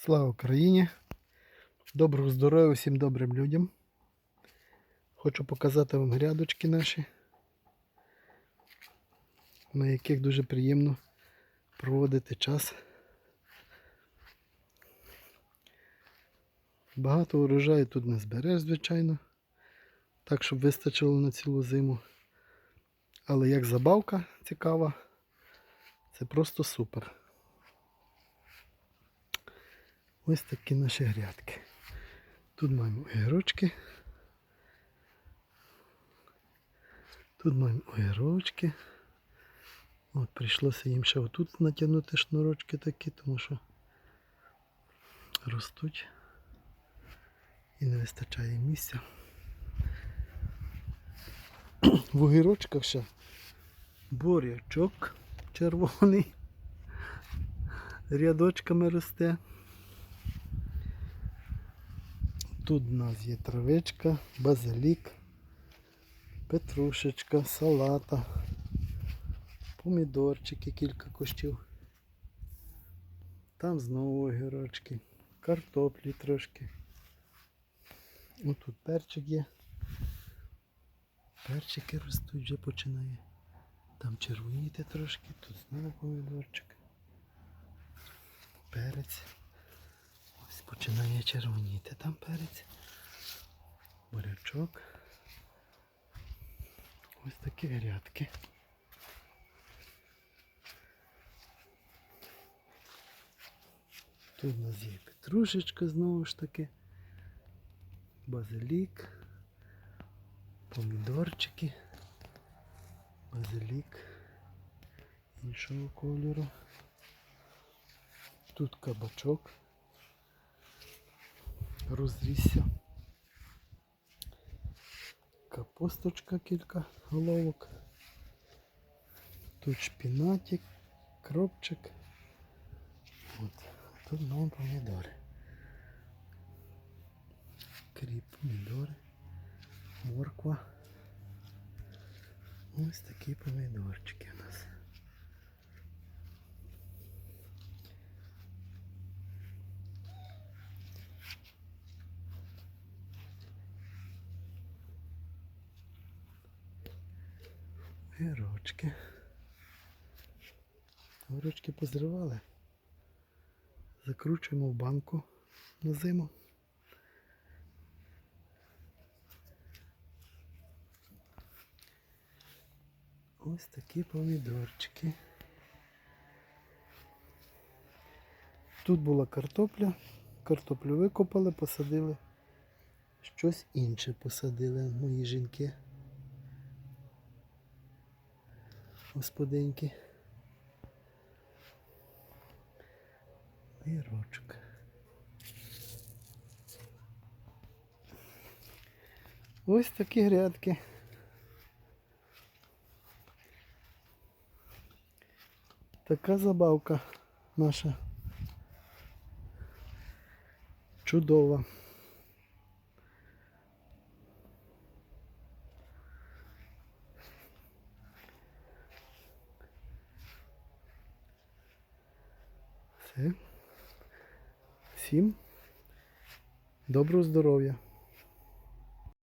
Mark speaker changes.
Speaker 1: Слава Україні! Доброго здоров'я всім добрим людям. Хочу показати вам грядочки наші, на яких дуже приємно проводити час. Багато урожаю тут не збереш, звичайно, так, щоб вистачило на цілу зиму. Але як забавка цікава, це просто супер. Ось такі наші грядки. Тут маємо огірочки. Тут маємо огірочки. От прийшлося їм ще отут натягнути шнурочки такі, тому що ростуть і не вистачає місця. В огірочках ще бурячок червоний рядочками росте. Тут у нас є травичка, базилік, петрушечка, салата, помідорчики, кілька кущів. Там знову огірочки, картоплі трошки. Ось тут перчик є. Перчики ростуть, вже починає. Там червоніти трошки, тут знову помідорчик. Перець. Починає червоніти там перець. Бурячок. Ось такі грядки. Тут у нас є петрушечка знову ж таки. Базилік. Помідорчики. Базилік іншого кольору. Тут кабачок розрісся. Капусточка кілька головок. Тут шпінатик, кропчик. От. Тут знову помідори. Кріп, помідори, морква. Ось такі помідорчики Гірочки. Горочки позривали. Закручуємо в банку на зиму. Ось такі помідорчики. Тут була картопля. Картоплю викопали, посадили. Щось інше посадили мої жінки. Господинки. Огірочок. Ось такі грядки. Така забавка наша. Чудова. Все. Всім доброго здоров'я.